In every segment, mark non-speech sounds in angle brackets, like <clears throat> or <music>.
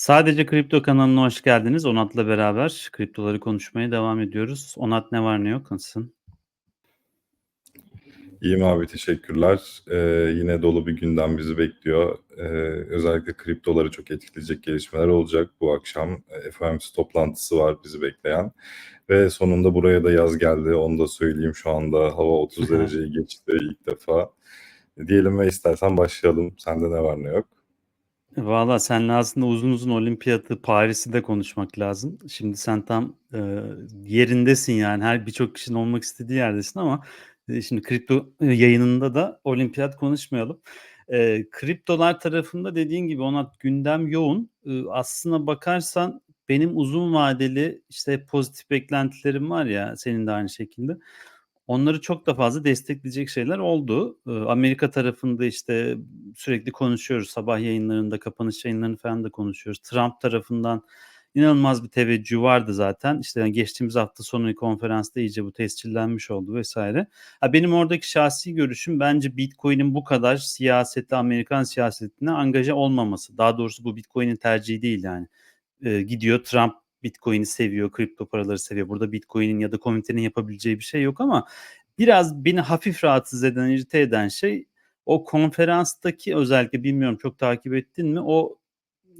Sadece Kripto kanalına hoş geldiniz. Onat'la beraber kriptoları konuşmaya devam ediyoruz. Onat ne var ne yok? Nasılsın? İyiyim abi teşekkürler. Ee, yine dolu bir gündem bizi bekliyor. Ee, özellikle kriptoları çok etkileyecek gelişmeler olacak bu akşam. E, FOMC toplantısı var bizi bekleyen. Ve sonunda buraya da yaz geldi. Onu da söyleyeyim şu anda hava 30 dereceyi geçti ilk defa. Diyelim ve istersen başlayalım. Sende ne var ne yok? Valla senle aslında uzun uzun olimpiyatı Paris'i de konuşmak lazım. Şimdi sen tam e, yerindesin yani. Her birçok kişinin olmak istediği yerdesin ama e, şimdi kripto e, yayınında da olimpiyat konuşmayalım. E, kriptolar tarafında dediğin gibi ona gündem yoğun. E, aslına bakarsan benim uzun vadeli işte pozitif beklentilerim var ya senin de aynı şekilde. Onları çok da fazla destekleyecek şeyler oldu. Eee, Amerika tarafında, işte, sürekli konuşuyoruz. Sabah yayınlarında, kapanış yayınlarını falan da konuşuyoruz. Trump tarafından inanılmaz bir teveccüh vardı zaten. İşte, yani, geçtiğimiz hafta sonu konferansta iyice bu tescillenmiş oldu vesaire. Ha, benim oradaki şahsi görüşüm bence Bitcoin'in bu kadar siyasete, Amerikan siyasetine angaje olmaması. Daha doğrusu bu Bitcoin'in tercihi değil yani. Eee, gidiyor Trump Bitcoin'i seviyor, kripto paraları seviyor. Burada Bitcoin'in ya da komünitenin yapabileceği bir şey yok ama biraz beni hafif rahatsız eden, irite eden şey o konferanstaki özellikle bilmiyorum çok takip ettin mi? O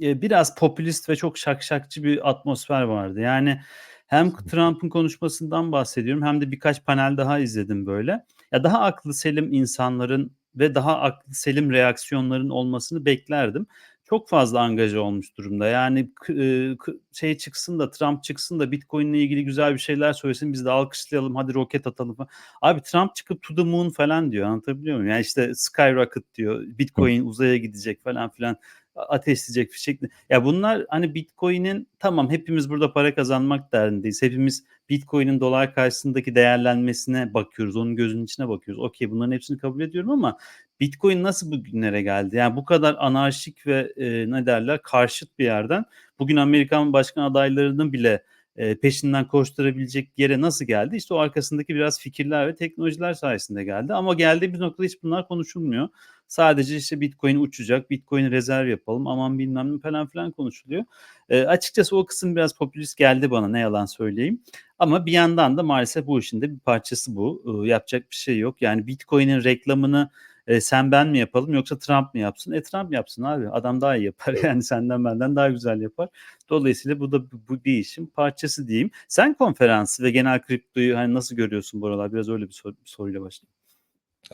e, biraz popülist ve çok şakşakçı bir atmosfer vardı. Yani hem Trump'ın konuşmasından bahsediyorum hem de birkaç panel daha izledim böyle. Ya daha aklı selim insanların ve daha aklı selim reaksiyonların olmasını beklerdim çok fazla angaja olmuş durumda. Yani şey çıksın da Trump çıksın da Bitcoin ile ilgili güzel bir şeyler söylesin biz de alkışlayalım hadi roket atalım falan. Abi Trump çıkıp to the moon falan diyor anlatabiliyor muyum? Yani işte skyrocket diyor Bitcoin uzaya gidecek falan filan ateşleyecek fişek. Ya bunlar hani Bitcoin'in tamam hepimiz burada para kazanmak derdindeyiz. Hepimiz Bitcoin'in dolar karşısındaki değerlenmesine bakıyoruz. Onun gözünün içine bakıyoruz. Okey bunların hepsini kabul ediyorum ama Bitcoin nasıl bu günlere geldi? Yani bu kadar anarşik ve e, ne derler karşıt bir yerden bugün Amerikan başkan adaylarının bile e, peşinden koşturabilecek yere nasıl geldi? İşte o arkasındaki biraz fikirler ve teknolojiler sayesinde geldi. Ama geldiğimiz noktada hiç bunlar konuşulmuyor. Sadece işte Bitcoin uçacak, Bitcoin rezerv yapalım, aman bilmem ne falan filan konuşuluyor. E, açıkçası o kısım biraz popülist geldi bana ne yalan söyleyeyim. Ama bir yandan da maalesef bu işin de bir parçası bu. E, yapacak bir şey yok. Yani Bitcoin'in reklamını e, sen ben mi yapalım yoksa Trump mı yapsın? E Trump yapsın abi. Adam daha iyi yapar. <laughs> Yani senden benden daha güzel yapar. Dolayısıyla bu da bu bir işin parçası diyeyim. Sen konferansı ve genel kriptoyu hani nasıl görüyorsun bu aralar? Biraz öyle bir, sor, bir soruyla başlayayım.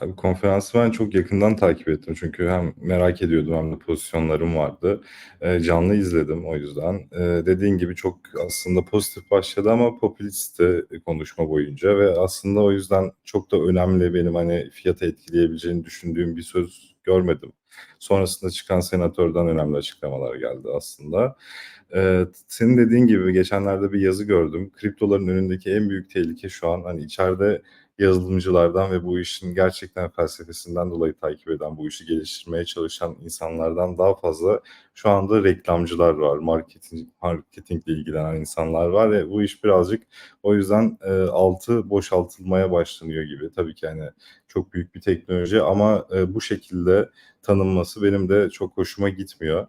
Abi konferansı ben çok yakından takip ettim. Çünkü hem merak ediyordum hem de pozisyonlarım vardı. E, canlı izledim o yüzden. E, dediğin gibi çok aslında pozitif başladı ama popülist konuşma boyunca ve aslında o yüzden çok da önemli benim hani fiyatı etkileyebileceğini düşündüğüm bir söz görmedim. Sonrasında çıkan senatörden önemli açıklamalar geldi aslında. Ee, senin dediğin gibi geçenlerde bir yazı gördüm. Kriptoların önündeki en büyük tehlike şu an hani içeride yazılımcılardan ve bu işin gerçekten felsefesinden dolayı takip eden, bu işi geliştirmeye çalışan insanlardan daha fazla şu anda reklamcılar var, marketing marketingle ilgilenen insanlar var ve bu iş birazcık o yüzden e, altı boşaltılmaya başlanıyor gibi. Tabii ki hani çok büyük bir teknoloji ama e, bu şekilde tanınması benim de çok hoşuma gitmiyor.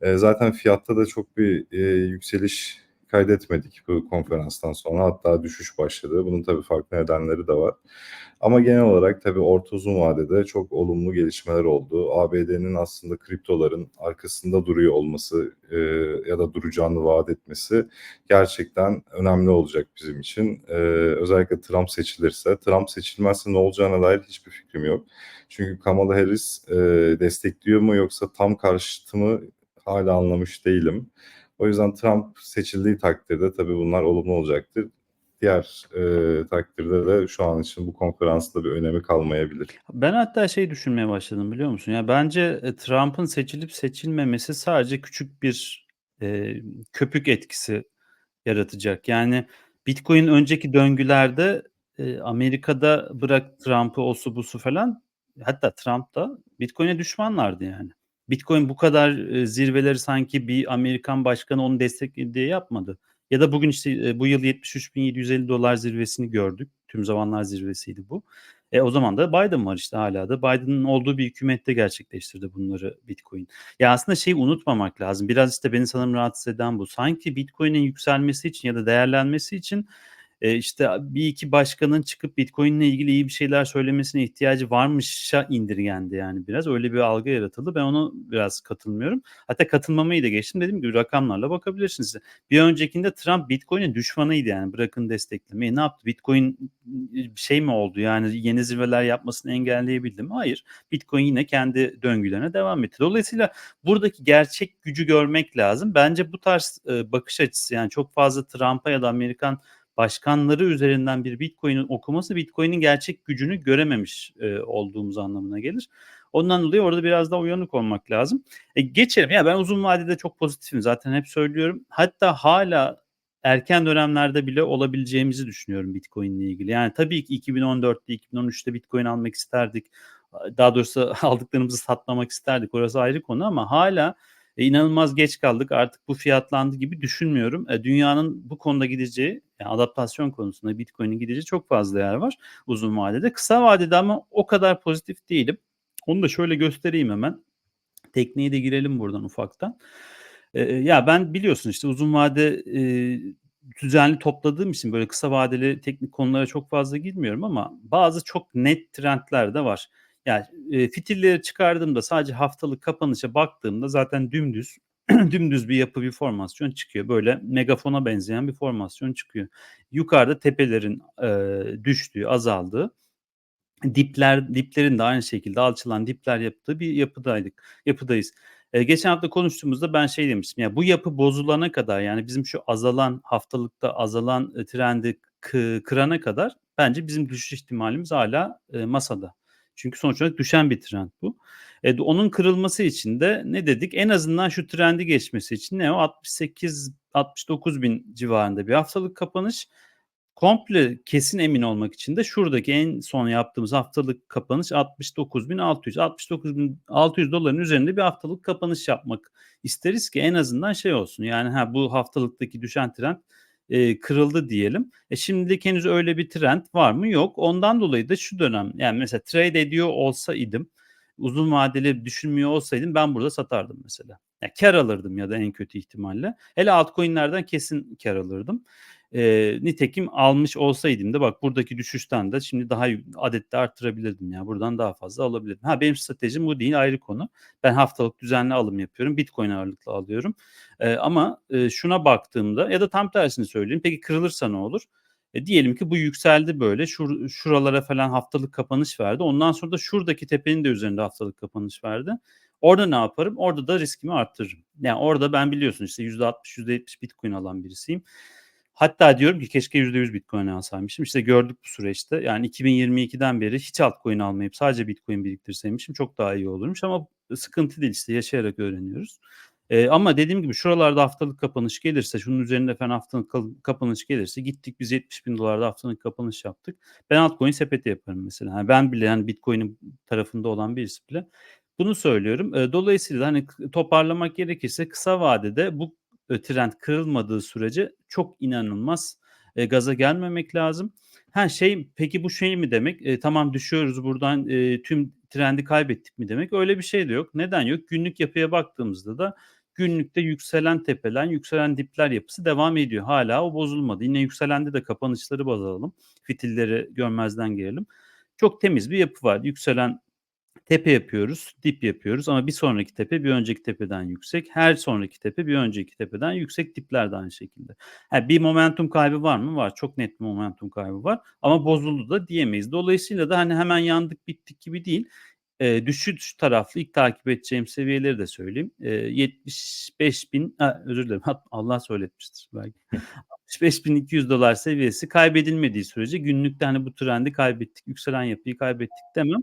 E, zaten fiyatta da çok bir e, yükseliş kaydetmedik bu konferanstan sonra. Hatta düşüş başladı. Bunun tabii farklı nedenleri de var. Ama genel olarak tabii orta uzun vadede çok olumlu gelişmeler oldu. ABD'nin aslında kriptoların arkasında duruyor olması e, ya da duracağını vaat etmesi gerçekten önemli olacak bizim için. E, özellikle Trump seçilirse. Trump seçilmezse ne olacağına dair hiçbir fikrim yok. Çünkü Kamala Harris e, destekliyor mu yoksa tam karşıtı mı hala anlamış değilim. O yüzden Trump seçildiği takdirde tabii bunlar olumlu olacaktır. Diğer e, takdirde de şu an için bu konferansta bir önemi kalmayabilir. Ben hatta şey düşünmeye başladım biliyor musun? Ya bence e, Trump'ın seçilip seçilmemesi sadece küçük bir e, köpük etkisi yaratacak. Yani Bitcoin önceki döngülerde e, Amerika'da bırak Trump'ı osu busu falan hatta Trump da Bitcoin'e düşmanlardı yani. Bitcoin bu kadar e, zirveleri sanki bir Amerikan başkanı onu desteklediği yapmadı. Ya da bugün işte e, bu yıl 73.750 dolar zirvesini gördük. Tüm zamanlar zirvesiydi bu. E, o zaman da Biden var işte hala da. Biden'ın olduğu bir hükümette gerçekleştirdi bunları Bitcoin. Ya aslında şeyi unutmamak lazım. Biraz işte beni sanırım rahatsız eden bu. Sanki Bitcoin'in yükselmesi için ya da değerlenmesi için e, işte bir iki başkanın çıkıp Bitcoin ile ilgili iyi bir şeyler söylemesine ihtiyacı varmışa indirgendi yani biraz. Öyle bir algı yaratıldı. Ben onu biraz katılmıyorum. Hatta katılmamayı da geçtim. Dediğim gibi rakamlarla bakabilirsiniz. Bir öncekinde Trump Bitcoin'in düşmanıydı yani. Bırakın desteklemeyi. Ne yaptı? Bitcoin şey mi oldu? Yani yeni zirveler yapmasını engelleyebildi mi? Hayır. Bitcoin yine kendi döngülerine devam etti. Dolayısıyla buradaki gerçek gücü görmek lazım. Bence bu tarz e, bakış açısı yani çok fazla Trump'a ya da Amerikan başkanları üzerinden bir Bitcoin'in okuması Bitcoin'in gerçek gücünü görememiş e, olduğumuz anlamına gelir. Ondan dolayı orada biraz daha uyanık olmak lazım. E, geçelim. Ya ben uzun vadede çok pozitifim zaten hep söylüyorum. Hatta hala erken dönemlerde bile olabileceğimizi düşünüyorum Bitcoin ile ilgili. Yani tabii ki 2014'te, 2013'te Bitcoin almak isterdik. Daha doğrusu <laughs> aldıklarımızı satmamak isterdik. Orası ayrı konu ama hala e, inanılmaz geç kaldık. Artık bu fiyatlandı gibi düşünmüyorum. E, dünyanın bu konuda gideceği, yani adaptasyon konusunda Bitcoin'in gideceği çok fazla yer var uzun vadede. Kısa vadede ama o kadar pozitif değilim. Onu da şöyle göstereyim hemen. Tekniğe de girelim buradan ufaktan. E, ya ben biliyorsun işte uzun vade e, düzenli topladığım için böyle kısa vadeli teknik konulara çok fazla girmiyorum ama bazı çok net trendler de var. Yani e, fitilleri çıkardığımda sadece haftalık kapanışa baktığımda zaten dümdüz <clears throat> dümdüz bir yapı bir formasyon çıkıyor. Böyle megafona benzeyen bir formasyon çıkıyor. Yukarıda tepelerin e, düştüğü, azaldığı, dipler diplerin de aynı şekilde alçılan dipler yaptığı bir yapıdaydık. Yapıdayız. E, geçen hafta konuştuğumuzda ben şey demiştim. Ya bu yapı bozulana kadar yani bizim şu azalan haftalıkta azalan e, trendi kırana kadar bence bizim düşüş ihtimalimiz hala e, masada. Çünkü sonuç olarak düşen bir trend bu. E, onun kırılması için de ne dedik? En azından şu trendi geçmesi için ne o? 68 69 bin civarında bir haftalık kapanış. Komple kesin emin olmak için de şuradaki en son yaptığımız haftalık kapanış 69.600. 69.600 doların üzerinde bir haftalık kapanış yapmak isteriz ki en azından şey olsun. Yani ha bu haftalıktaki düşen trend e, kırıldı diyelim. E şimdi henüz öyle bir trend var mı? Yok. Ondan dolayı da şu dönem yani mesela trade ediyor olsaydım uzun vadeli düşünmüyor olsaydım ben burada satardım mesela. Yani kar alırdım ya da en kötü ihtimalle. Hele altcoin'lerden kesin kar alırdım. E, nitekim almış olsaydım da bak buradaki düşüşten de şimdi daha adette arttırabilirdim ya. Buradan daha fazla alabilirdim. Ha benim stratejim bu değil ayrı konu. Ben haftalık düzenli alım yapıyorum. Bitcoin ağırlıklı alıyorum. E, ama e, şuna baktığımda ya da tam tersini söyleyeyim. Peki kırılırsa ne olur? E, diyelim ki bu yükseldi böyle şur, şuralara falan haftalık kapanış verdi. Ondan sonra da şuradaki tepenin de üzerinde haftalık kapanış verdi. Orada ne yaparım? Orada da riskimi arttırırım. Yani orada ben biliyorsun işte %60 %70 Bitcoin alan birisiyim. Hatta diyorum ki keşke %100 Bitcoin alsaymışım. İşte gördük bu süreçte. Yani 2022'den beri hiç altcoin almayıp sadece Bitcoin biriktirseymişim çok daha iyi olurmuş ama sıkıntı değil işte yaşayarak öğreniyoruz. Ee, ama dediğim gibi şuralarda haftalık kapanış gelirse, şunun üzerinde falan haftalık kapanış gelirse gittik biz 70 bin dolarda haftalık kapanış yaptık. Ben altcoin sepeti yaparım mesela. Yani ben bile yani Bitcoin'in tarafında olan birisi bile bunu söylüyorum. Dolayısıyla hani toparlamak gerekirse kısa vadede bu trend kırılmadığı sürece çok inanılmaz e, gaza gelmemek lazım. Ha şey peki bu şey mi demek? E, tamam düşüyoruz buradan e, tüm trendi kaybettik mi demek? Öyle bir şey de yok. Neden yok? Günlük yapıya baktığımızda da günlükte yükselen tepeler, yükselen dipler yapısı devam ediyor. Hala o bozulmadı. Yine yükselende de kapanışları baz alalım. Fitilleri görmezden gelelim. Çok temiz bir yapı var. Yükselen tepe yapıyoruz, dip yapıyoruz ama bir sonraki tepe bir önceki tepeden yüksek. Her sonraki tepe bir önceki tepeden yüksek dipler de aynı şekilde. Yani bir momentum kaybı var mı? Var. Çok net bir momentum kaybı var. Ama bozuldu da diyemeyiz. Dolayısıyla da hani hemen yandık bittik gibi değil. E, düşüş taraflı ilk takip edeceğim seviyeleri de söyleyeyim. E, 75 bin, ha, özür dilerim Allah söyletmiştir belki. 65.200 dolar seviyesi kaybedilmediği sürece günlükte hani bu trendi kaybettik, yükselen yapıyı kaybettik demem.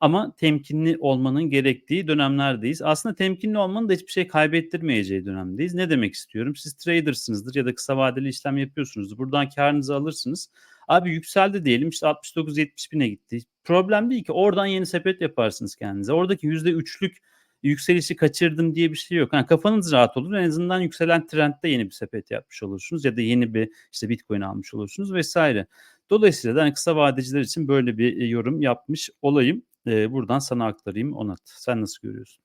Ama temkinli olmanın gerektiği dönemlerdeyiz. Aslında temkinli olmanın da hiçbir şey kaybettirmeyeceği dönemdeyiz. Ne demek istiyorum? Siz tradersınızdır ya da kısa vadeli işlem yapıyorsunuzdur. Buradan karınızı alırsınız. Abi yükseldi diyelim işte 69-70 bine gitti. Problem değil ki oradan yeni sepet yaparsınız kendinize. Oradaki %3'lük yükselişi kaçırdım diye bir şey yok. Ha, kafanız rahat olur. En azından yükselen trendde yeni bir sepet yapmış olursunuz ya da yeni bir işte Bitcoin almış olursunuz vesaire. Dolayısıyla da hani kısa vadeciler için böyle bir e, yorum yapmış olayım. E, buradan sana aktarayım Onat. Sen nasıl görüyorsun?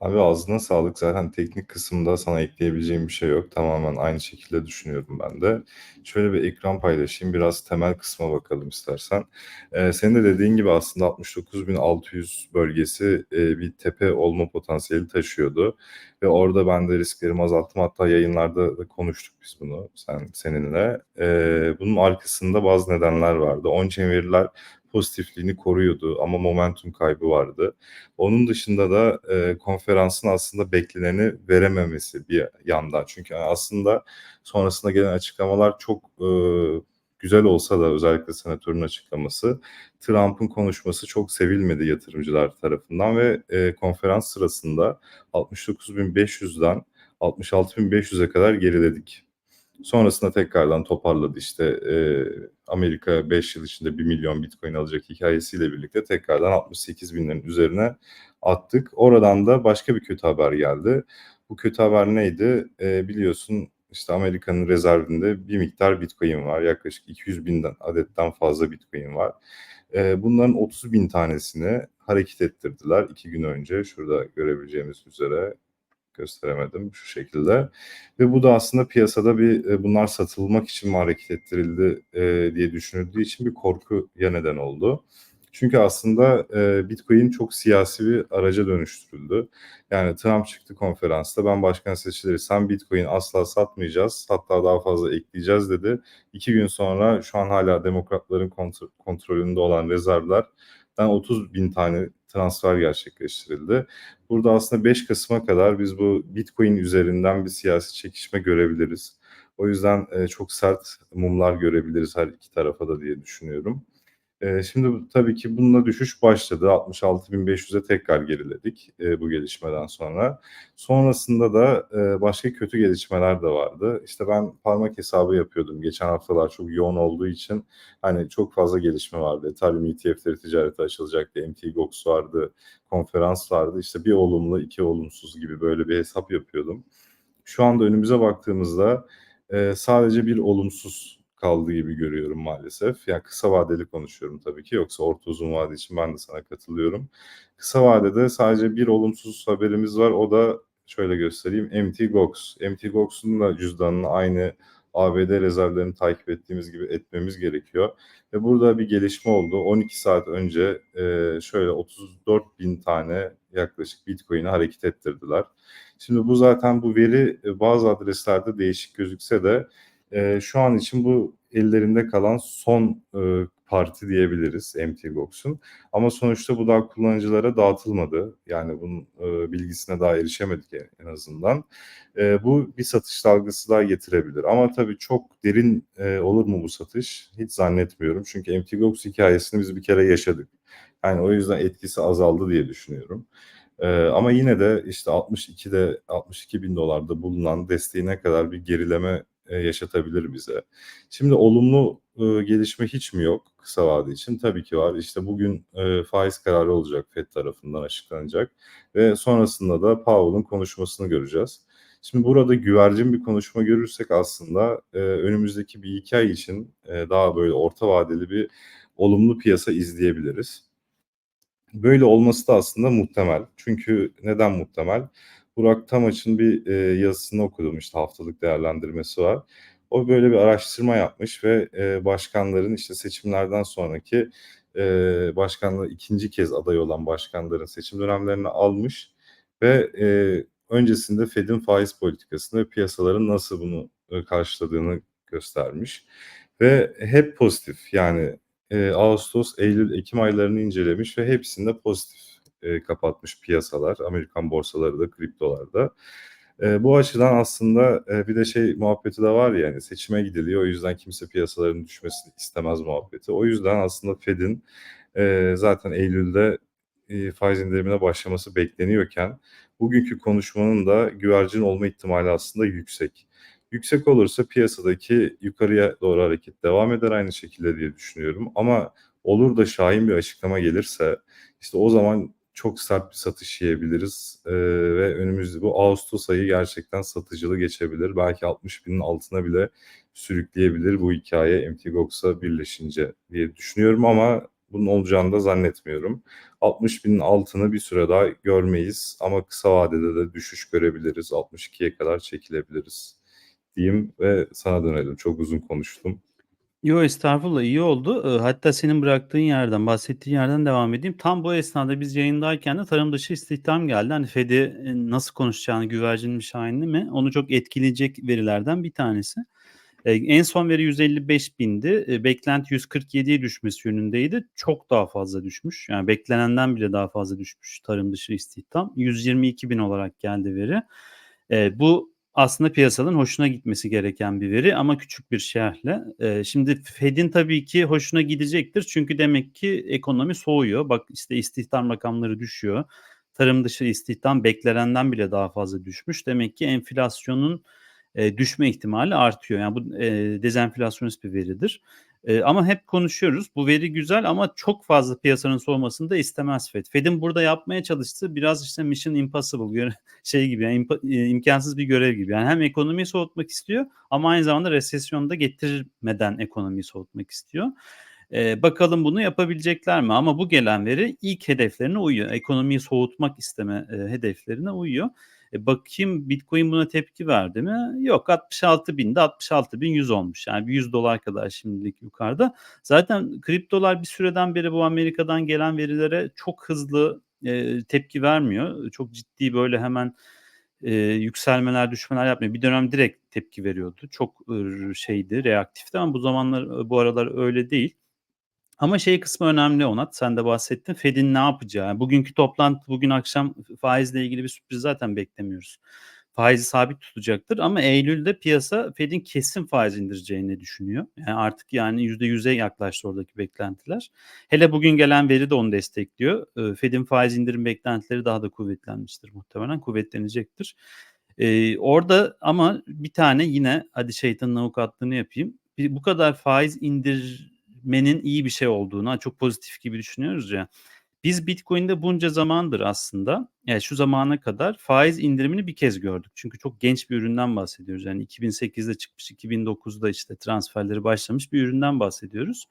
Abi ağzına sağlık. Zaten teknik kısımda sana ekleyebileceğim bir şey yok. Tamamen aynı şekilde düşünüyorum ben de. Şöyle bir ekran paylaşayım. Biraz temel kısma bakalım istersen. Ee, senin de dediğin gibi aslında 69.600 bölgesi e, bir tepe olma potansiyeli taşıyordu. Ve orada ben de risklerimi azalttım. Hatta yayınlarda da konuştuk biz bunu sen seninle. Ee, bunun arkasında bazı nedenler vardı. On-chain veriler pozitifliğini koruyordu ama momentum kaybı vardı. Onun dışında da e, konferansın aslında bekleneni verememesi bir yandan. Çünkü aslında sonrasında gelen açıklamalar çok e, güzel olsa da özellikle senatörün açıklaması Trump'ın konuşması çok sevilmedi yatırımcılar tarafından ve e, konferans sırasında 69.500'den 66.500'e kadar geriledik. Sonrasında tekrardan toparladı işte e, Amerika 5 yıl içinde 1 milyon bitcoin alacak hikayesiyle birlikte tekrardan 68 binlerin üzerine attık. Oradan da başka bir kötü haber geldi. Bu kötü haber neydi? E, biliyorsun işte Amerika'nın rezervinde bir miktar bitcoin var. Yaklaşık 200 bin adetten fazla bitcoin var. E, bunların 30 bin tanesini hareket ettirdiler iki gün önce. Şurada görebileceğimiz üzere gösteremedim şu şekilde. Ve bu da aslında piyasada bir e, bunlar satılmak için mi hareket ettirildi e, diye düşünüldüğü için bir korkuya neden oldu. Çünkü aslında e, Bitcoin çok siyasi bir araca dönüştürüldü. Yani Trump çıktı konferansta ben başkan seçilirsem Bitcoin asla satmayacağız hatta daha fazla ekleyeceğiz dedi. İki gün sonra şu an hala demokratların kontro- kontrolünde olan rezervlerden 30 bin tane transfer gerçekleştirildi. Burada aslında 5 Kasım'a kadar biz bu Bitcoin üzerinden bir siyasi çekişme görebiliriz. O yüzden e, çok sert mumlar görebiliriz her iki tarafa da diye düşünüyorum. Şimdi tabii ki bununla düşüş başladı. 66.500'e tekrar geriledik bu gelişmeden sonra. Sonrasında da başka kötü gelişmeler de vardı. İşte ben parmak hesabı yapıyordum. Geçen haftalar çok yoğun olduğu için hani çok fazla gelişme vardı. Ethereum ETF'leri ticarete açılacaktı. MT Gox vardı, konferans vardı. İşte bir olumlu, iki olumsuz gibi böyle bir hesap yapıyordum. Şu anda önümüze baktığımızda sadece bir olumsuz kaldığı gibi görüyorum maalesef. Yani kısa vadeli konuşuyorum tabii ki. Yoksa orta uzun vade için ben de sana katılıyorum. Kısa vadede sadece bir olumsuz haberimiz var. O da şöyle göstereyim. MT Gox. MT Gox'un da cüzdanını aynı ABD rezervlerini takip ettiğimiz gibi etmemiz gerekiyor. Ve burada bir gelişme oldu. 12 saat önce e, şöyle 34 bin tane yaklaşık Bitcoin'i hareket ettirdiler. Şimdi bu zaten bu veri e, bazı adreslerde değişik gözükse de e, şu an için bu ellerinde kalan son e, parti diyebiliriz MTGOX'un. Ama sonuçta bu daha kullanıcılara dağıtılmadı. Yani bunun e, bilgisine daha erişemedik en azından. E, bu bir satış dalgası daha getirebilir. Ama tabii çok derin e, olur mu bu satış? Hiç zannetmiyorum. Çünkü MTGOX hikayesini biz bir kere yaşadık. Yani o yüzden etkisi azaldı diye düşünüyorum. Ee, ama yine de işte 62'de 62 bin dolarda bulunan desteğine kadar bir gerileme yaşatabilir bize. Şimdi olumlu e, gelişme hiç mi yok kısa vade için? Tabii ki var. İşte bugün e, faiz kararı olacak FED tarafından açıklanacak ve sonrasında da Powell'ın konuşmasını göreceğiz. Şimdi burada güvercin bir konuşma görürsek aslında e, önümüzdeki bir iki ay için e, daha böyle orta vadeli bir olumlu piyasa izleyebiliriz. Böyle olması da aslında muhtemel. Çünkü neden muhtemel? Burak Tamaç'ın bir e, yazısını okudum işte haftalık değerlendirmesi var. O böyle bir araştırma yapmış ve e, başkanların işte seçimlerden sonraki e, başkanlığı ikinci kez aday olan başkanların seçim dönemlerini almış ve e, öncesinde Fed'in faiz politikasını ve piyasaların nasıl bunu e, karşıladığını göstermiş. Ve hep pozitif yani e, Ağustos, Eylül, Ekim aylarını incelemiş ve hepsinde pozitif e, kapatmış piyasalar, Amerikan borsaları da, kriptolarda. E, bu açıdan aslında e, bir de şey muhabbeti de var ya yani seçime gidiliyor o yüzden kimse piyasaların düşmesini istemez muhabbeti. O yüzden aslında Fed'in e, zaten Eylül'de e, faiz indirimine başlaması bekleniyorken bugünkü konuşmanın da güvercin olma ihtimali aslında yüksek. Yüksek olursa piyasadaki yukarıya doğru hareket devam eder aynı şekilde diye düşünüyorum. Ama olur da şahin bir açıklama gelirse işte o zaman çok sert bir satış yiyebiliriz. Ee, ve önümüzde bu Ağustos ayı gerçekten satıcılı geçebilir. Belki 60 binin altına bile sürükleyebilir bu hikaye MTGOX'a birleşince diye düşünüyorum ama bunun olacağını da zannetmiyorum. 60 binin altını bir süre daha görmeyiz ama kısa vadede de düşüş görebiliriz. 62'ye kadar çekilebiliriz diyeyim ve sana dönelim. Çok uzun konuştum. Yo estağfurullah iyi oldu. Hatta senin bıraktığın yerden, bahsettiğin yerden devam edeyim. Tam bu esnada biz yayındayken de tarım dışı istihdam geldi. Hani Fed'i nasıl konuşacağını güvercin mi mi onu çok etkileyecek verilerden bir tanesi. En son veri 155 bindi. Ee, beklenti 147'ye düşmesi yönündeydi. Çok daha fazla düşmüş. Yani beklenenden bile daha fazla düşmüş tarım dışı istihdam. 122 bin olarak geldi veri. Bu aslında piyasanın hoşuna gitmesi gereken bir veri ama küçük bir şerhle. Ee, şimdi Fed'in tabii ki hoşuna gidecektir. Çünkü demek ki ekonomi soğuyor. Bak işte istihdam rakamları düşüyor. Tarım dışı istihdam beklenenden bile daha fazla düşmüş. Demek ki enflasyonun e, düşme ihtimali artıyor. Yani bu e, dezenflasyonist bir veridir. E, ama hep konuşuyoruz. Bu veri güzel ama çok fazla piyasanın soğumasını da istemez Fed. Fed'in burada yapmaya çalıştığı biraz işte mission impossible <laughs> şey gibi yani impa- e, imkansız bir görev gibi. Yani hem ekonomiyi soğutmak istiyor ama aynı zamanda resesyonu da getirmeden ekonomiyi soğutmak istiyor. E, bakalım bunu yapabilecekler mi? Ama bu gelen veri ilk hedeflerine uyuyor. Ekonomiyi soğutmak isteme e, hedeflerine uyuyor. E, bakayım Bitcoin buna tepki verdi mi? Yok 66 binde 66 bin 100 olmuş. Yani bir 100 dolar kadar şimdilik yukarıda. Zaten kriptolar bir süreden beri bu Amerika'dan gelen verilere çok hızlı e, tepki vermiyor. Çok ciddi böyle hemen e, yükselmeler düşmeler yapmıyor. Bir dönem direkt tepki veriyordu. Çok e, şeydi reaktifti ama bu zamanlar bu aralar öyle değil. Ama şey kısmı önemli Onat. Sen de bahsettin. Fed'in ne yapacağı. Bugünkü toplantı bugün akşam faizle ilgili bir sürpriz zaten beklemiyoruz. Faizi sabit tutacaktır ama Eylül'de piyasa Fed'in kesin faiz indireceğini düşünüyor. Yani artık yani %100'e yaklaştı oradaki beklentiler. Hele bugün gelen veri de onu destekliyor. Ee, Fed'in faiz indirim beklentileri daha da kuvvetlenmiştir muhtemelen. Kuvvetlenecektir. Ee, orada ama bir tane yine hadi şeytanın avukatlığını yapayım. Bir, bu kadar faiz indir menin iyi bir şey olduğunu çok pozitif gibi düşünüyoruz ya. Biz Bitcoin'de bunca zamandır aslında yani şu zamana kadar faiz indirimini bir kez gördük. Çünkü çok genç bir üründen bahsediyoruz. Yani 2008'de çıkmış, 2009'da işte transferleri başlamış bir üründen bahsediyoruz.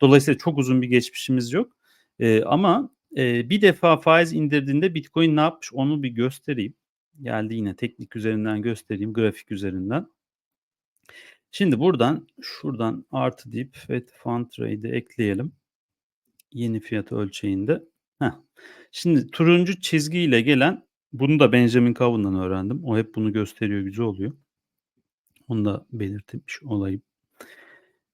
Dolayısıyla çok uzun bir geçmişimiz yok. Ee, ama e, bir defa faiz indirdiğinde Bitcoin ne yapmış onu bir göstereyim. Geldi yine teknik üzerinden göstereyim, grafik üzerinden. Şimdi buradan şuradan artı deyip Fed Fund Trade'i ekleyelim. Yeni fiyat ölçeğinde. Heh. Şimdi turuncu çizgiyle gelen bunu da Benjamin Cowen'dan öğrendim. O hep bunu gösteriyor güzel oluyor. Onu da belirtmiş olayım.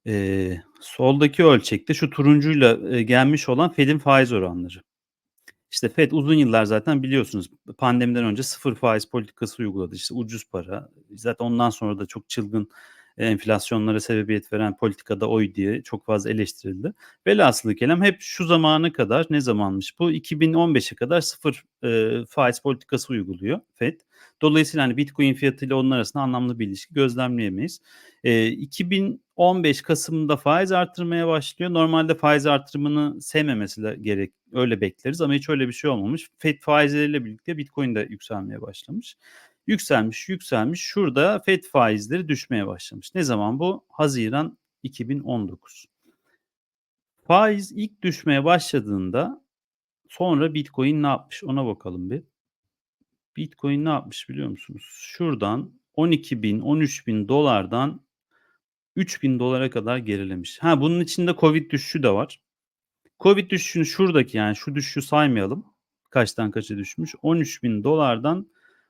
Ee, soldaki ölçekte şu turuncuyla e, gelmiş olan Fed'in faiz oranları. İşte Fed uzun yıllar zaten biliyorsunuz pandemiden önce sıfır faiz politikası uyguladı. İşte ucuz para. Zaten ondan sonra da çok çılgın enflasyonlara sebebiyet veren politikada oy diye çok fazla eleştirildi. Velhasılı kelam hep şu zamana kadar ne zamanmış bu 2015'e kadar sıfır e, faiz politikası uyguluyor Fed. Dolayısıyla hani Bitcoin fiyatıyla onun arasında anlamlı bir ilişki gözlemleyemeyiz. E, 2015 Kasım'da faiz artırmaya başlıyor. Normalde faiz artırımını sevmemesi de gerek öyle bekleriz ama hiç öyle bir şey olmamış. Fed faizleriyle birlikte Bitcoin de yükselmeye başlamış. Yükselmiş, yükselmiş. Şurada FED faizleri düşmeye başlamış. Ne zaman bu? Haziran 2019. Faiz ilk düşmeye başladığında sonra Bitcoin ne yapmış? Ona bakalım bir. Bitcoin ne yapmış biliyor musunuz? Şuradan 12 bin, 13 bin dolardan 3 bin dolara kadar gerilemiş. Ha bunun içinde Covid düşüşü de var. Covid düşüşünü şuradaki yani şu düşüşü saymayalım. Kaçtan kaça düşmüş? 13 bin dolardan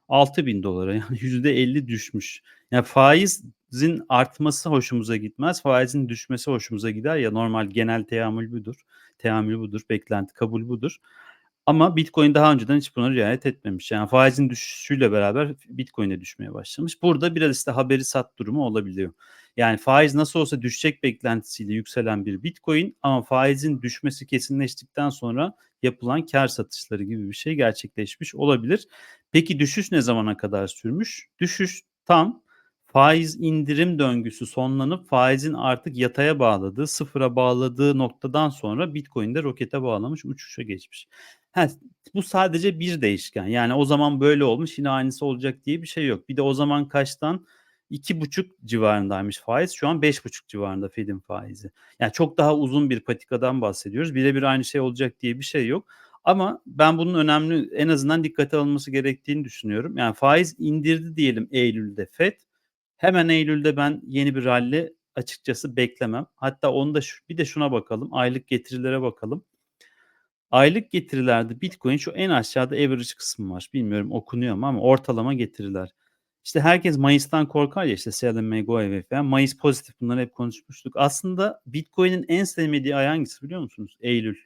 6 bin dolara yani <laughs> %50 düşmüş. Yani faizin artması hoşumuza gitmez. Faizin düşmesi hoşumuza gider ya normal genel teamül budur. Teamül budur, beklenti kabul budur. Ama Bitcoin daha önceden hiç buna riayet etmemiş. Yani faizin düşüşüyle beraber Bitcoin de düşmeye başlamış. Burada biraz işte haberi sat durumu olabiliyor. Yani faiz nasıl olsa düşecek beklentisiyle yükselen bir Bitcoin ama faizin düşmesi kesinleştikten sonra yapılan kar satışları gibi bir şey gerçekleşmiş olabilir. Peki düşüş ne zamana kadar sürmüş? Düşüş tam faiz indirim döngüsü sonlanıp faizin artık yataya bağladığı, sıfıra bağladığı noktadan sonra Bitcoin de rokete bağlamış, uçuşa geçmiş. Ha, bu sadece bir değişken. Yani o zaman böyle olmuş, yine aynısı olacak diye bir şey yok. Bir de o zaman kaçtan 2,5 civarındaymış faiz. Şu an 5,5 civarında Fed'in faizi. Yani çok daha uzun bir patikadan bahsediyoruz. Birebir aynı şey olacak diye bir şey yok. Ama ben bunun önemli en azından dikkate alınması gerektiğini düşünüyorum. Yani faiz indirdi diyelim Eylül'de Fed. Hemen Eylül'de ben yeni bir rally açıkçası beklemem. Hatta onu da şu, bir de şuna bakalım. Aylık getirilere bakalım. Aylık getirilerde Bitcoin şu en aşağıda average kısmı var. Bilmiyorum okunuyor mu ama ortalama getiriler. İşte herkes Mayıs'tan korkar ya işte go away falan. Mayıs pozitif bunları hep konuşmuştuk. Aslında Bitcoin'in en sevmediği ay hangisi biliyor musunuz? Eylül.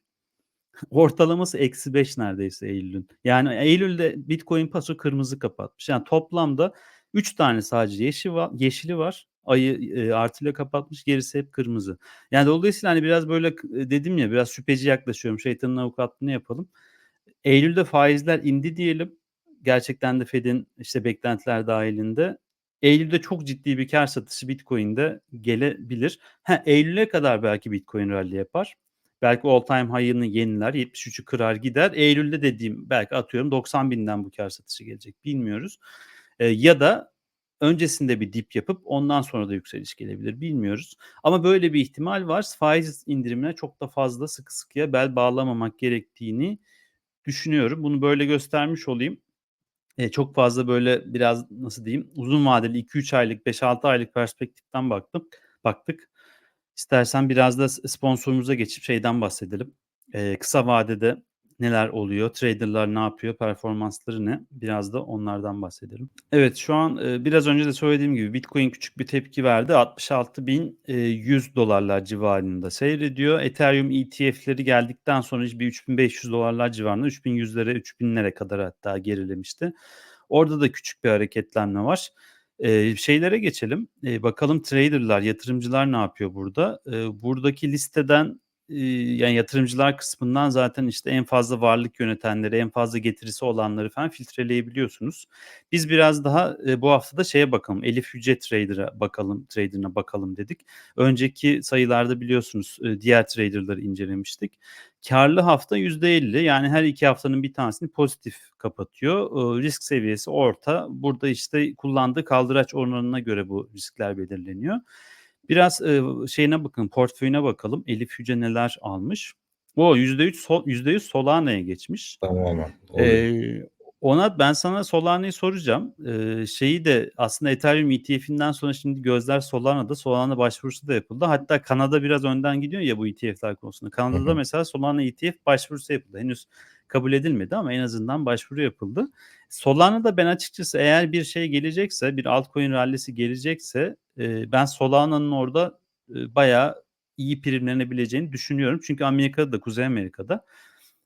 <laughs> Ortalaması eksi 5 neredeyse Eylül'ün. Yani Eylül'de Bitcoin paso kırmızı kapatmış. Yani toplamda 3 tane sadece yeşil var, yeşili var. Ayı e, artıyla kapatmış. Gerisi hep kırmızı. Yani dolayısıyla hani biraz böyle e, dedim ya biraz şüpheci yaklaşıyorum. Şeytanın avukatlığını yapalım. Eylül'de faizler indi diyelim. Gerçekten de Fed'in işte beklentiler dahilinde. Eylül'de çok ciddi bir kar satışı Bitcoin'de gelebilir. Ha, Eylül'e kadar belki Bitcoin rally yapar. Belki all time high'ını yeniler. 73'ü kırar gider. Eylül'de dediğim belki atıyorum 90 binden bu kar satışı gelecek. Bilmiyoruz. Ee, ya da öncesinde bir dip yapıp ondan sonra da yükseliş gelebilir. Bilmiyoruz. Ama böyle bir ihtimal var. Faiz indirimine çok da fazla sıkı sıkıya bel bağlamamak gerektiğini düşünüyorum. Bunu böyle göstermiş olayım. Ee, çok fazla böyle biraz nasıl diyeyim uzun vadeli 2-3 aylık 5-6 aylık perspektiften baktım. Baktık. İstersen biraz da sponsorumuza geçip şeyden bahsedelim. Ee, kısa vadede neler oluyor? Traderlar ne yapıyor? Performansları ne? Biraz da onlardan bahsedelim. Evet şu an e, biraz önce de söylediğim gibi Bitcoin küçük bir tepki verdi. 66.100 dolarlar civarında seyrediyor. Ethereum ETF'leri geldikten sonra bir 3500 dolarlar civarında 3100'lere 3000'lere kadar hatta gerilemişti. Orada da küçük bir hareketlenme var. Ee, şeylere geçelim. Ee, bakalım traderlar, yatırımcılar ne yapıyor burada? Ee, buradaki listeden e, yani yatırımcılar kısmından zaten işte en fazla varlık yönetenleri, en fazla getirisi olanları falan filtreleyebiliyorsunuz. Biz biraz daha e, bu hafta da şeye bakalım. Elif Yüce Trader'a bakalım, trader'ına bakalım dedik. Önceki sayılarda biliyorsunuz e, diğer trader'ları incelemiştik. Karlı hafta %50 yani her iki haftanın bir tanesini pozitif kapatıyor. E, risk seviyesi orta. Burada işte kullandığı kaldıraç oranına göre bu riskler belirleniyor. Biraz e, şeyine bakın, portföyüne bakalım. Elif Yüce neler almış? O %3 sol, %100 Solana'ya geçmiş. Tamamen. Ee, ona ben sana Solana'yı soracağım. Ee, şeyi de aslında Ethereum ETF'inden sonra şimdi gözler Solana'da. Solana başvurusu da yapıldı. Hatta Kanada biraz önden gidiyor ya bu ETF'ler konusunda. Kanada'da Hı hı. mesela Solana ETF başvurusu yapıldı. Henüz kabul edilmedi ama en azından başvuru yapıldı. Solana'da ben açıkçası eğer bir şey gelecekse, bir altcoin rallisi gelecekse ben Solana'nın orada e, bayağı iyi primlenebileceğini düşünüyorum. Çünkü Amerika'da da, Kuzey Amerika'da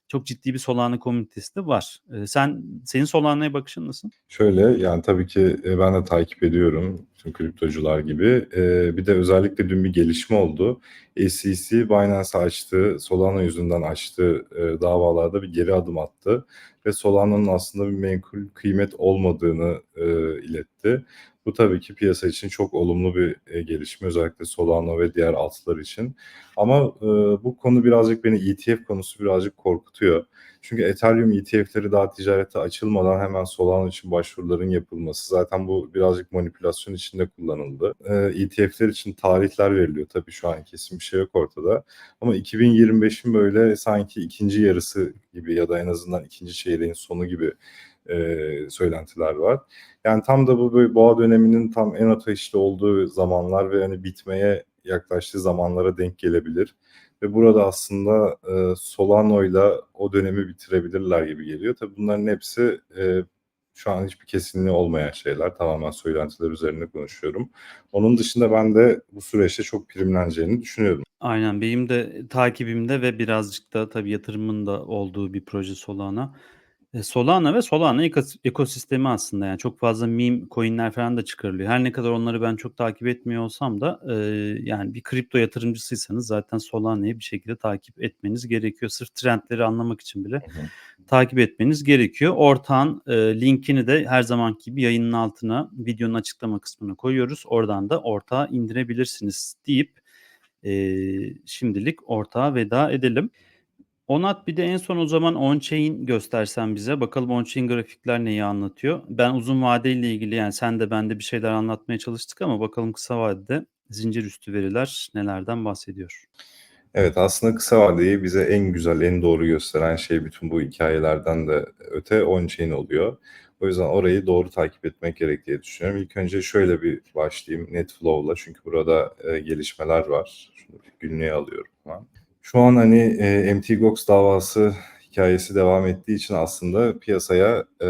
çok ciddi bir Solana komünitesi de var. Sen senin Solana'ya bakışın nasıl? Şöyle yani tabii ki ben de takip ediyorum tüm kriptocular gibi. Bir de özellikle dün bir gelişme oldu. SEC Binance açtı, Solana yüzünden açtığı e, davalarda bir geri adım attı ve Solana'nın aslında bir menkul kıymet olmadığını e, iletti. Bu tabii ki piyasa için çok olumlu bir e, gelişme özellikle Solana ve diğer altlar için. Ama e, bu konu birazcık beni ETF konusu birazcık korkutuyor. Çünkü Ethereum ETF'leri daha ticarete açılmadan hemen Solana için başvuruların yapılması zaten bu birazcık manipülasyon içinde kullanıldı. E, ETF'ler için tarihler veriliyor tabii şu an kesin bir şey yok ortada. Ama 2025'in böyle sanki ikinci yarısı gibi ya da en azından ikinci çeyreğin sonu gibi e, söylentiler var. Yani tam da bu böyle boğa döneminin tam en ateşli olduğu zamanlar ve hani bitmeye yaklaştığı zamanlara denk gelebilir. Ve burada aslında e, Solano'yla o dönemi bitirebilirler gibi geliyor. Tabii bunların hepsi e, şu an hiçbir kesinliği olmayan şeyler. Tamamen söylentiler üzerine konuşuyorum. Onun dışında ben de bu süreçte çok primleneceğini düşünüyorum. Aynen benim de takibimde ve birazcık da tabii yatırımın da olduğu bir proje Solana. E, Solana ve Solana ekos- ekosistemi aslında yani çok fazla meme coinler falan da çıkarılıyor. Her ne kadar onları ben çok takip etmiyor olsam da e, yani bir kripto yatırımcısıysanız zaten Solana'yı bir şekilde takip etmeniz gerekiyor. Sırf trendleri anlamak için bile takip etmeniz gerekiyor. Ortağın e, linkini de her zamanki gibi yayının altına videonun açıklama kısmına koyuyoruz. Oradan da ortağı indirebilirsiniz deyip e, şimdilik ortağa veda edelim. Onat bir de en son o zaman on-chain göstersen bize. Bakalım on-chain grafikler neyi anlatıyor. Ben uzun vadeyle ilgili yani sen de ben de bir şeyler anlatmaya çalıştık ama bakalım kısa vadede zincir üstü veriler nelerden bahsediyor. Evet aslında kısa vadeyi bize en güzel, en doğru gösteren şey bütün bu hikayelerden de öte on-chain oluyor. O yüzden orayı doğru takip etmek gerek diye düşünüyorum. İlk önce şöyle bir başlayayım Netflow'la çünkü burada e, gelişmeler var. Şunu günlüğe alıyorum ben. Şu an hani e, MT Gox davası hikayesi devam ettiği için aslında piyasaya e,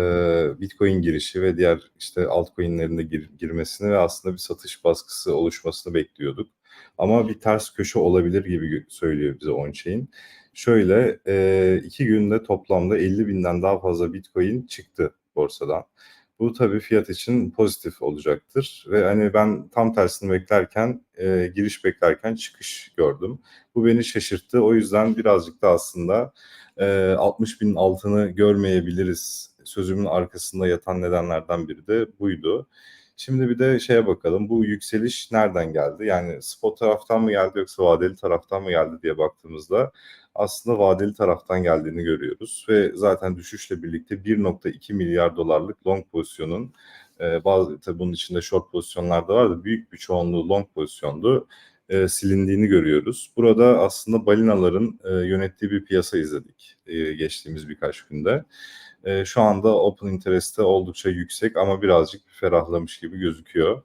Bitcoin girişi ve diğer işte altcoin'lerin de gir, girmesini ve aslında bir satış baskısı oluşmasını bekliyorduk. Ama bir ters köşe olabilir gibi söylüyor bize on-chain. Şöyle e, iki günde toplamda 50 binden daha fazla Bitcoin çıktı borsadan. Bu tabii fiyat için pozitif olacaktır ve hani ben tam tersini beklerken e, giriş beklerken çıkış gördüm. Bu beni şaşırttı. O yüzden birazcık da aslında e, 60 bin altını görmeyebiliriz. Sözümün arkasında yatan nedenlerden biri de buydu. Şimdi bir de şeye bakalım. Bu yükseliş nereden geldi? Yani spot taraftan mı geldi yoksa vadeli taraftan mı geldi diye baktığımızda aslında vadeli taraftan geldiğini görüyoruz ve zaten düşüşle birlikte 1.2 milyar dolarlık long pozisyonun e, bazı tabii bunun içinde short pozisyonlar da vardı. Büyük bir çoğunluğu long pozisyondu. E, silindiğini görüyoruz. Burada aslında balinaların e, yönettiği bir piyasa izledik e, geçtiğimiz birkaç günde. E, şu anda open interest'te oldukça yüksek ama birazcık ferahlamış gibi gözüküyor.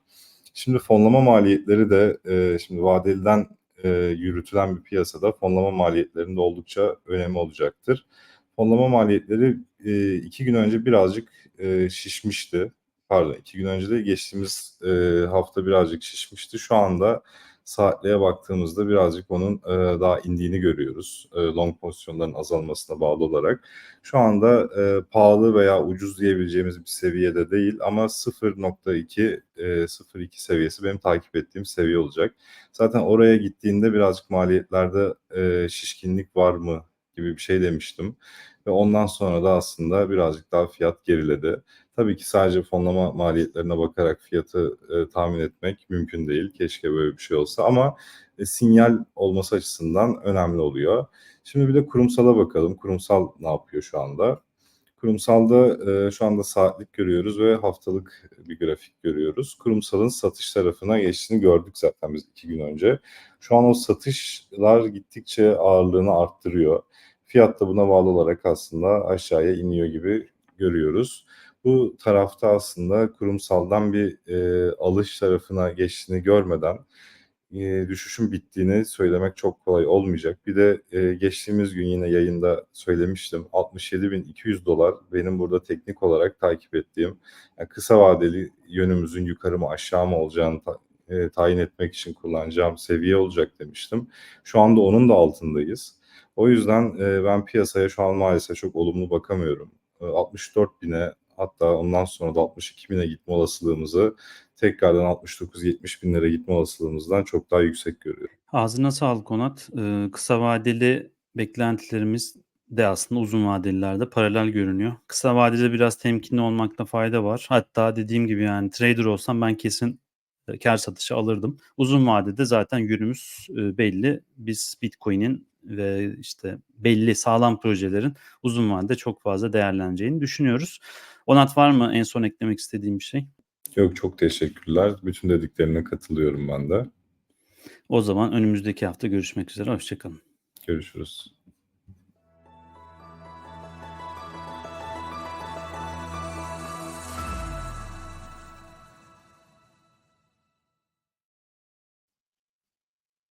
Şimdi fonlama maliyetleri de e, şimdi vadeliden e, yürütülen bir piyasada fonlama maliyetlerinde oldukça önemli olacaktır. Fonlama maliyetleri e, iki gün önce birazcık e, şişmişti. Pardon iki gün önce de geçtiğimiz e, hafta birazcık şişmişti. Şu anda saatliğe baktığımızda birazcık onun e, daha indiğini görüyoruz. E, long pozisyonların azalmasına bağlı olarak. Şu anda e, pahalı veya ucuz diyebileceğimiz bir seviyede değil ama 0.2 e, 0.2 seviyesi benim takip ettiğim seviye olacak. Zaten oraya gittiğinde birazcık maliyetlerde e, şişkinlik var mı gibi bir şey demiştim. Ve ondan sonra da aslında birazcık daha fiyat geriledi. Tabii ki sadece fonlama maliyetlerine bakarak fiyatı e, tahmin etmek mümkün değil. Keşke böyle bir şey olsa ama e, sinyal olması açısından önemli oluyor. Şimdi bir de kurumsala bakalım. Kurumsal ne yapıyor şu anda? Kurumsalda e, şu anda saatlik görüyoruz ve haftalık bir grafik görüyoruz. Kurumsalın satış tarafına geçtiğini gördük zaten biz iki gün önce. Şu an o satışlar gittikçe ağırlığını arttırıyor. Fiyat da buna bağlı olarak aslında aşağıya iniyor gibi görüyoruz. Bu tarafta aslında kurumsaldan bir e, alış tarafına geçtiğini görmeden e, düşüşün bittiğini söylemek çok kolay olmayacak. Bir de e, geçtiğimiz gün yine yayında söylemiştim 67.200 dolar benim burada teknik olarak takip ettiğim yani kısa vadeli yönümüzün yukarı mı aşağı mı olacağını ta, e, tayin etmek için kullanacağım seviye olacak demiştim. Şu anda onun da altındayız. O yüzden e, ben piyasaya şu an maalesef çok olumlu bakamıyorum. E, 64 bine hatta ondan sonra da 62 bine gitme olasılığımızı tekrardan 69-70 binlere gitme olasılığımızdan çok daha yüksek görüyorum. Ağzına sağlık Onat. Ee, kısa vadeli beklentilerimiz de aslında uzun vadelilerde paralel görünüyor. Kısa vadede biraz temkinli olmakta fayda var. Hatta dediğim gibi yani trader olsam ben kesin e, kar satışı alırdım. Uzun vadede zaten yönümüz e, belli. Biz Bitcoin'in ve işte belli sağlam projelerin uzun vadede çok fazla değerleneceğini düşünüyoruz. Onat var mı en son eklemek istediğim bir şey? Yok çok teşekkürler. Bütün dediklerine katılıyorum ben de. O zaman önümüzdeki hafta görüşmek üzere. Hoşçakalın. Görüşürüz.